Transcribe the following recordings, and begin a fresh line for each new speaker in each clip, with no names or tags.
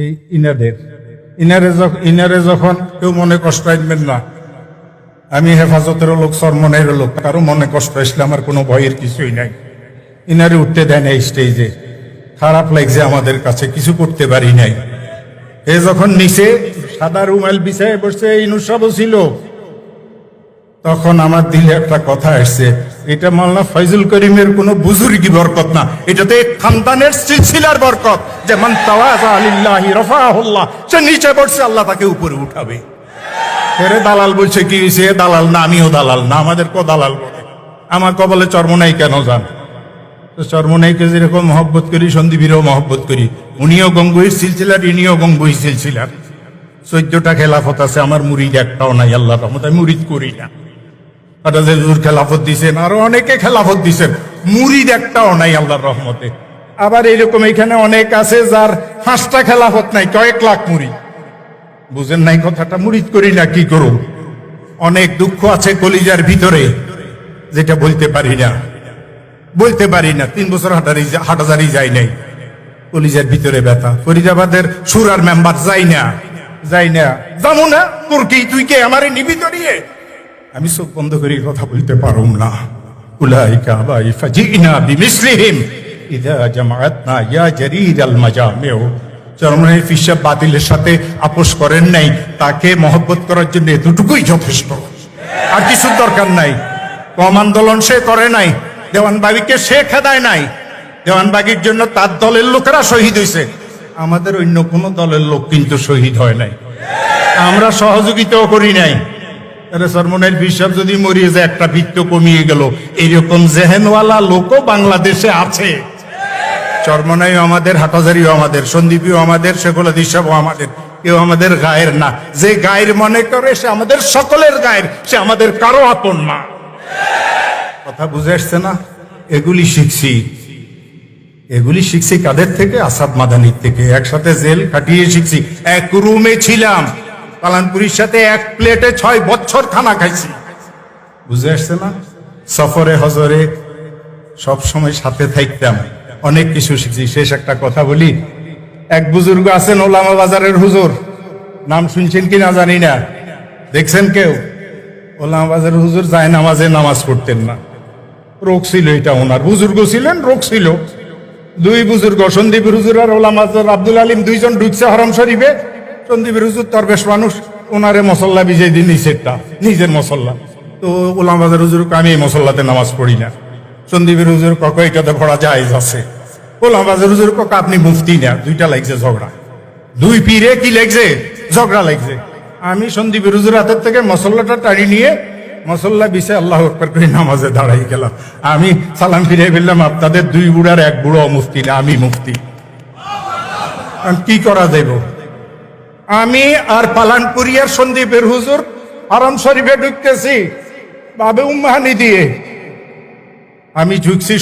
এই ইনাদের। ইনারে ইনারে যখন কেউ মনে কষ্ট আনবেন না, আমি হেফাজতের লোক সরমনের লোক, কারও মনে কষ্ট আসলে আমার কোনো ভয়ের কিছুই নাই। ইনারে উঠতে দেয় না এই স্টেজে। খারাপ লাগছে আমাদের কাছে, কিছু করতে পারি নাই। এ যখন নিচে সাদা রুমাল বিছায় বসছে ইনুসাবও ছিল, তখন আমার দিলে একটা কথা আসছে, এটা মাল্লা ফয়জুল করিমের কোন বুজুর্গি বরকত না এটা তো এক খানদানের সিলসিলার বরকত। রফাহুল্লাহ, সে নিচে পড়ছে আল্লাহ তাকে উপরে উঠাবে। ফেরে দালাল বলছে কি এ দালাল না, আমিও দালাল না, আমাদের কো দালাল বলে আমার কবলে চর্ম নাই কেন যান তো চর্মনাইকে যেরকম মহব্বত করি, সন্দীপীরও মহব্বত করি। উনিও গঙ্গুইর সিলসিলার, ইনিও গঙ্গুই সিলসিলার। চোদ্দটা খেলাফত আছে, আমার মুরিদ একটাও নাই আল্লাহ রহমত আমি মুরিদ করি না। খেলাফত দিছেন, আরও অনেকে খেলাফত দিছেন, মুরিদ একটাও নাই আল্লাহর রহমতে। আবার এরকম এখানে অনেক আছে যার পাঁচটা খেলাফত নাই, কয়েক লাখ মুড়ি। বুঝেন নাই কথাটা মুরিদ করি না, কি করব? অনেক দুঃখ আছে কলিজার ভিতরে, যেটা বলতে পারি না। বলতে পারি না, তিন বছর হাটারি হাটাজারি যাই নাই। কলিজার ভিতরে ব্যথা। ফরিদাবাদের সুরার মেম্বার যাই না যাই না। যাব না, তোর কি, তুই কে আমারে নিবি জড়িয়ে আমি চোখ বন্ধ করে, কথা বলতে পারুম না। উলাইকা বাই ফাজিনা বিমিসলিহিম। ইদা জামাআতনা ইয়া জারির আল মাজামিউ। চরমনের ফিসাব বাতিলের সাথে আপোষ করেন নাই, তাকে মহব্বত করার জন্য এতটুকুই যথেষ্ট। আর কিছু দরকার নাই। কম আন্দোলন সে করে নাই, দেওয়ানবাগিকে সে খেদায় নাই। দেওয়ানবাগির জন্য তার দলের লোকেরা শহীদ হয়েছে আমাদের অন্য কোনো দলের লোক কিন্তু শহীদ হয় নাই। আমরা সহযোগিতাও করি নাই। আরে সরমনের বিশ্বাস যদি মরিয়ে যায়, একটা বৃত্ত কমিয়ে গেল। এরকম জেহেনওয়ালা লোকও বাংলাদেশে আছে। চরমনাইও আমাদের হাটাজারিও আমাদের, সন্দীপীও আমাদের, সেগুলো দিশাবও আমাদের। কেউ আমাদের গায়ের না। যে গায়ের মনে করে, সে আমাদের সকলের গায়ের, সে আমাদের কারও আপন না। কথা বুঝে আসছে না? এগুলি শিখছি। এগুলি শিখছি কাদের থেকে? আসাদ মাদানির থেকে। একসাথে জেল কাটিয়ে শিখছি। এক রুমে ছিলাম। পালানপুরির সাথে এক প্লেটে ছয় বছর খানা খাইছি। বুঝে আসছে না? সফরে, হজরে সব সময় সাথে থাকতাম। অনেক কিছু শিখছি। শেষ একটা কথা বলি। এক বুজুর্গ আছেন ওলামা বাজারের হুজুর। নাম শুনছেন কি না জানি না। দেখছেন কেউ? ওলামা বাজারের হুজুর যায় নামাজে, নামাজ পড়তেন না। রোগ ছিল এটা ওনার। বুজুর্গ ছিলেন, রোগ ছিল। দুই বুজুর্গ সন্দীপ হুজুর আর ওলামা আব্দুল আলিম, দুইজন ঢুকছে হরম শরীফে। সন্দীপ হুজুর তরবেশ মানুষ, ওনারে মসল্লা বিজয় দিন নিষেধটা নিজের মসল্লা। তো ওলাম বাজার হুজুর আমি এই মসল্লাতে নামাজ পড়ি না। সন্দীপের হুজুর কক এটাতে পড়া যায় আছে? ওলাম বাজার কক আপনি মুফতি না, দুইটা লাগছে ঝগড়া। দুই পীরে কি লাগছে? ঝগড়া লাগছে। আমি সন্দীপের হুজুর হাতের থেকে মসল্লাটা টানি নিয়ে, মসল্লা বিছে আল্লাহ আকবর করে নামাজে দাঁড়াই গেলাম। আমি সালাম ফিরে ফেললাম, আপনাদের দুই বুড়ার এক বুড়ো মুফতি না, আমি মুফতি। কি করা যাইব? আমি আর পালানপুরিয়ার সন্দীপের হুজুর আরাম শরীফে ঢুকতেছি, বাবে উম্মাহানি দিয়ে। আমি ঝুঁকছি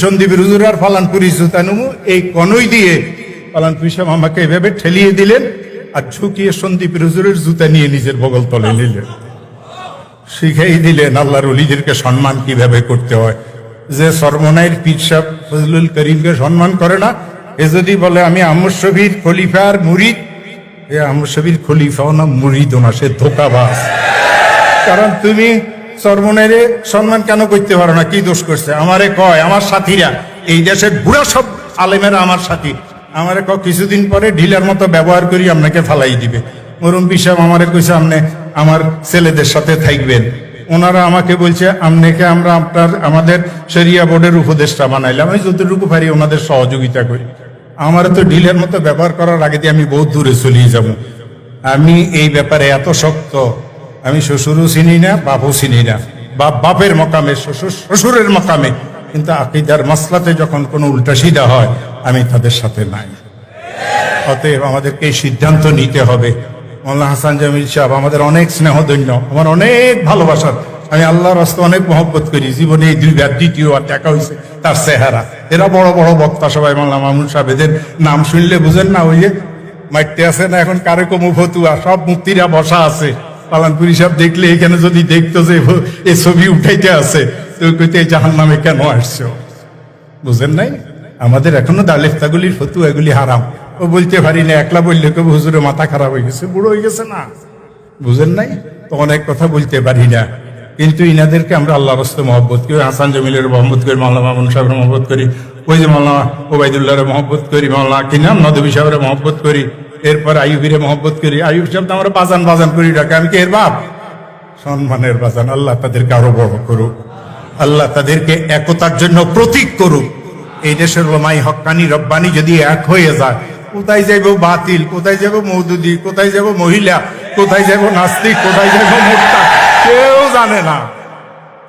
হুজুর আর পালানপুরি জুতানুমু এই কনই দিয়ে পালানপুরি সাহেব আমাকে এভাবে ঠেলিয়ে দিলেন আর ঝুঁকিয়ে সন্দীপের হুজুরের জুতা নিয়ে নিজের বগল তলে নিলেন। শিখাই দিলেন আল্লাহর অলিদেরকে সম্মান কীভাবে করতে হয়। যে সরমনাইয়ের পীর সাহেব ফজলুল করিমকে সম্মান করে না, এ যদি বলে, আমি আমর খলিফার মুরিদ, এ আমর খলিফাও না, মুরিদও না, সে ধোকাবাজ। কারণ তুমি সরমনাইরে সম্মান কেন করতে পারো না? কি দোষ করছে? আমারে কয়, আমার সাথীরা, এই দেশের বুড়া সব আলেমেরা আমার সাথী। আমারে ক কিছুদিন পরে ঢিলার মতো ব্যবহার করি আপনাকে ফালাই দিবে। মরুম পিসাব আমারে কইছে, আপনি আমার ছেলেদের সাথে থাকবেন। ওনারা আমাকে বলছে, আপনাকে আমরা আপনার, আমাদের শরিয়া বোর্ডের উপদেষ্টা বানাইলাম। আমি যতটুকু পারি ওনাদের সহযোগিতা করি। আমার তো ঢিলের মতো ব্যবহার করার আগে দিয়ে আমি বহুত দূরে চলিয়ে যাব। আমি এই ব্যাপারে এত শক্ত। আমি শ্বশুরও চিনি না, বাপও চিনি না। বাপ বাপের মকামে, শ্বশুর শ্বশুরের মকামে। কিন্তু আকিদার মাসলাতে যখন কোনো উল্টা সিধা হয়, আমি তাদের সাথে নাই। অতএব আমাদেরকে এই সিদ্ধান্ত নিতে হবে। মোল্লা হাসান জামিল সাহেব, আমাদের অনেক স্নেহদন্য আমার অনেক ভালোবাসার আমি আল্লাহর রাস্তা অনেক মহব্বত করি। জীবনে এই দুইবার দ্বিতীয় আর দেখা হয়েছে তার চেহারা। এরা বড় বড় বক্তা সবাই মোল্লা মামুন সাহেব এদের নাম শুনলে বুঝেন না ওই যে মাইতে আছে না এখন কারে কমু ফতুয়া, সব মুক্তিরা বসা আছে। পালানপুরি সাহেব দেখলে এখানে যদি দেখতো যে এই ছবি উঠাইতে আছে, তো কইতে জাহান নামে কেন আসছো? বুঝেন নাই? আমাদের এখনও দালেফতাগুলির ফতু এগুলি হারাম। ও বলতে পারি না, একলা বললে কেউ হুজুরে, মাথা খারাপ হয়ে গেছে, বুড়ো হয়ে গেছে না? বুঝেন নাই? তো অনেক কথা বলতে পারি না। কিন্তু ইনাদেরকে আমরা আল্লাহ রস্তে মহব্বত করি, হাসান জমিলের মহব্বত করি মাল্লা মামুন সাহেবের মহব্বত করি, ওই যে মাল্লা ওবায়দুল্লাহরে মহব্বত করি মাল্লা কি নাম নদবী সাহেবের মহব্বত করি। এরপর আইবিরে মহব্বত করি সাহেব তো আমরা বাজান বাজান করি ডাকে, আমি কি এর বাপ? সম্মানের বাজান, আল্লাহ তাদেরকে আরও বড় করুক। আল্লাহ তাদেরকে একতার জন্য প্রতীক করুক। এই দেশের লোমাই হক্কানি রব্বানি যদি এক হয়ে যায়, কোথায় যাইব বাতিল, কোথায় যাব মৌদুদি, কোথায় যাব মহিলা, কোথায় যাব নাস্তিক, কোথায় যাব মোট্টা কেউ জানে না।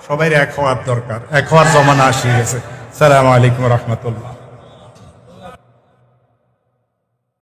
সবাই এক হওয়ার দরকার, এক হওয়ার জমানা আসি গেছে। সালাম আলাইকুম রহমতুল্লাহ।